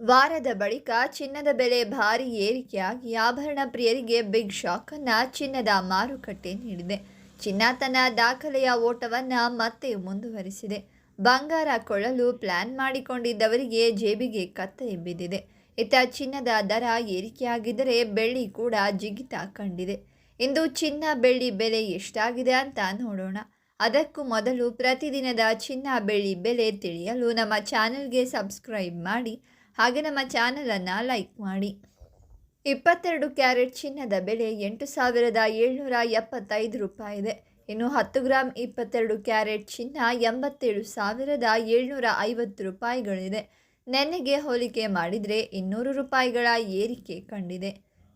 ವಾರದ ಬಳಿಕ ಚಿನ್ನದ ಬೆಲೆ ಭಾರಿ ಏರಿಕೆಯಾಗಿ ಆಭರಣ ಪ್ರಿಯರಿಗೆ ಬಿಗ್ ಶಾಕ್ ಅನ್ನ ಚಿನ್ನದ ಮಾರುಕಟ್ಟೆ ನೀಡಿದೆ. ಚಿನ್ನ ತನ್ನ ದಾಖಲೆಯ ಓಟವನ್ನು ಮತ್ತೆ ಮುಂದುವರಿಸಿದೆ. ಬಂಗಾರ ಕೊಳ್ಳಲು ಪ್ಲಾನ್ ಮಾಡಿಕೊಂಡಿದ್ದವರಿಗೆ ಜೇಬಿಗೆ ಕತ್ತರಿ ಬಿದ್ದಿದೆ. ಇತ್ತ ಚಿನ್ನದ ದರ ಏರಿಕೆಯಾಗಿದ್ದರೆ ಬೆಳ್ಳಿ ಕೂಡ ಜಿಗಿತ ಕಂಡಿದೆ. ಇಂದು ಚಿನ್ನ ಬೆಳ್ಳಿ ಬೆಲೆ ಎಷ್ಟಾಗಿದೆ ಅಂತ ನೋಡೋಣ. ಅದಕ್ಕೂ ಮೊದಲು ಪ್ರತಿದಿನದ ಚಿನ್ನ ಬೆಳ್ಳಿ ಬೆಲೆ ತಿಳಿಯಲು ನಮ್ಮ ಚಾನೆಲ್ಗೆ ಸಬ್ಸ್ಕ್ರೈಬ್ ಮಾಡಿ ಹಾಗೆ ನಮ್ಮ ಚಾನಲನ್ನು ಲೈಕ್ ಮಾಡಿ. ಇಪ್ಪತ್ತೆರಡು ಕ್ಯಾರೆಟ್ ಚಿನ್ನದ ಬೆಲೆ ಎಂಟು ಸಾವಿರದ ಏಳ್ನೂರ ಎಪ್ಪತ್ತೈದು ರೂಪಾಯಿ ಇದೆ. ಇನ್ನು ಹತ್ತು ಗ್ರಾಮ್ ಇಪ್ಪತ್ತೆರಡು ಕ್ಯಾರೆಟ್ ಚಿನ್ನ ಎಂಬತ್ತೇಳು ಸಾವಿರದ ಏಳ್ನೂರ ಐವತ್ತು ರೂಪಾಯಿಗಳಿದೆ. ನೆನ್ನೆಗೆ ಹೋಲಿಕೆ ಮಾಡಿದರೆ ಇನ್ನೂರು ರೂಪಾಯಿಗಳ ಏರಿಕೆ ಕಂಡಿದೆ.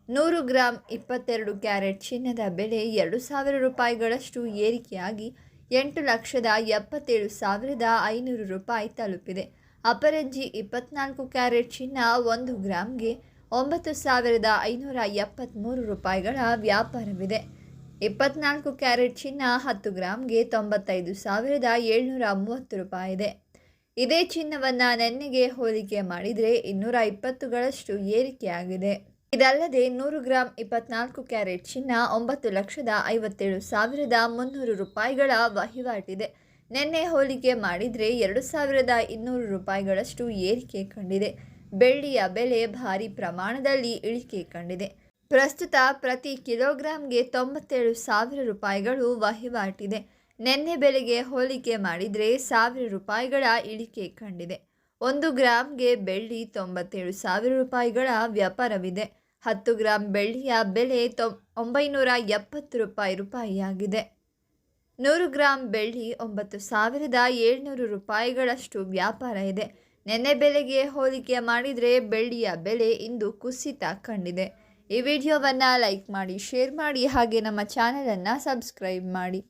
ನೂರು ಗ್ರಾಮ್ ಇಪ್ಪತ್ತೆರಡು ಕ್ಯಾರೆಟ್ ಚಿನ್ನದ ಬೆಲೆ ಎರಡು ಸಾವಿರ ರೂಪಾಯಿಗಳಷ್ಟು ಏರಿಕೆಯಾಗಿ ಎಂಟು ಲಕ್ಷದ ಎಪ್ಪತ್ತೇಳು ಸಾವಿರದ ಐನೂರು ರೂಪಾಯಿ ತಲುಪಿದೆ. ಅಪರಂಜಿ ಇಪ್ಪತ್ನಾಲ್ಕು ಕ್ಯಾರೆಟ್ ಚಿನ್ನ ಒಂದು ಗ್ರಾಮ್ಗೆ ಒಂಬತ್ತು ಸಾವಿರದ ಐನೂರ ಎಪ್ಪತ್ತ್ಮೂರು ರೂಪಾಯಿಗಳ ವ್ಯಾಪಾರವಿದೆ. ಇಪ್ಪತ್ನಾಲ್ಕು ಕ್ಯಾರೆಟ್ ಚಿನ್ನ ಹತ್ತು ಗ್ರಾಮ್ಗೆ ತೊಂಬತ್ತೈದು ಸಾವಿರದ ಏಳ್ನೂರ ಮೂವತ್ತು ರೂಪಾಯಿ ಇದೆ ಇದೇ ಚಿನ್ನವನ್ನು ನೆನ್ನೆಗೆ ಹೋಲಿಕೆ ಮಾಡಿದರೆ ಇನ್ನೂರ ಇಪ್ಪತ್ತುಗಳಷ್ಟು ಏರಿಕೆಯಾಗಿದೆ. ಇದಲ್ಲದೆ ನೂರು ಗ್ರಾಂ ಇಪ್ಪತ್ನಾಲ್ಕು ಕ್ಯಾರೆಟ್ ಚಿನ್ನ ಒಂಬತ್ತು ಲಕ್ಷದ ಐವತ್ತೇಳು ಸಾವಿರದ ಮುನ್ನೂರು ರೂಪಾಯಿಗಳ ವಹಿವಾಟಿದೆ. ನಿನ್ನೆ ಹೋಲಿಕೆ ಮಾಡಿದರೆ ಎರಡು ಸಾವಿರದ ಇನ್ನೂರು ರೂಪಾಯಿಗಳಷ್ಟು ಏರಿಕೆ ಕಂಡಿದೆ. ಬೆಳ್ಳಿಯ ಬೆಲೆ ಭಾರಿ ಪ್ರಮಾಣದಲ್ಲಿ ಇಳಿಕೆ ಕಂಡಿದೆ. ಪ್ರಸ್ತುತ ಪ್ರತಿ ಕಿಲೋಗ್ರಾಂಗೆ ತೊಂಬತ್ತೇಳು ಸಾವಿರ ರೂಪಾಯಿಗಳು ವಹಿವಾಟಿದೆ. ನಿನ್ನೆ ಬೆಲೆಗೆ ಹೋಲಿಕೆ ಮಾಡಿದರೆ ಸಾವಿರ ರೂಪಾಯಿಗಳ ಇಳಿಕೆ ಕಂಡಿದೆ. ಒಂದು ಗ್ರಾಮ್ಗೆ ಬೆಳ್ಳಿ ತೊಂಬತ್ತೇಳು ಸಾವಿರ ರೂಪಾಯಿಗಳ ವ್ಯಾಪಾರವಿದೆ. ಹತ್ತು ಗ್ರಾಂ ಬೆಳ್ಳಿಯ ಬೆಲೆ ತೊ ಒಂಬೈನೂರ ಎಪ್ಪತ್ತು ರೂಪಾಯಿ ರೂಪಾಯಿಯಾಗಿದೆ. ನೂರು ಗ್ರಾಂ ಬೆಳ್ಳಿ ಒಂಬತ್ತು ಸಾವಿರದ ಏಳ್ನೂರು ರೂಪಾಯಿಗಳಷ್ಟು ವ್ಯಾಪಾರ ಇದೆ. ನೆನ್ನೆ ಬೆಲೆಗೆ ಹೋಲಿಕೆ ಮಾಡಿದರೆ ಬೆಳ್ಳಿಯ ಬೆಲೆ ಇಂದು ಕುಸಿತ ಕಂಡಿದೆ. ಈ ವಿಡಿಯೋವನ್ನು ಲೈಕ್ ಮಾಡಿ, ಶೇರ್ ಮಾಡಿ ಹಾಗೆ ನಮ್ಮ ಚಾನಲನ್ನು ಸಬ್ಸ್ಕ್ರೈಬ್ ಮಾಡಿ.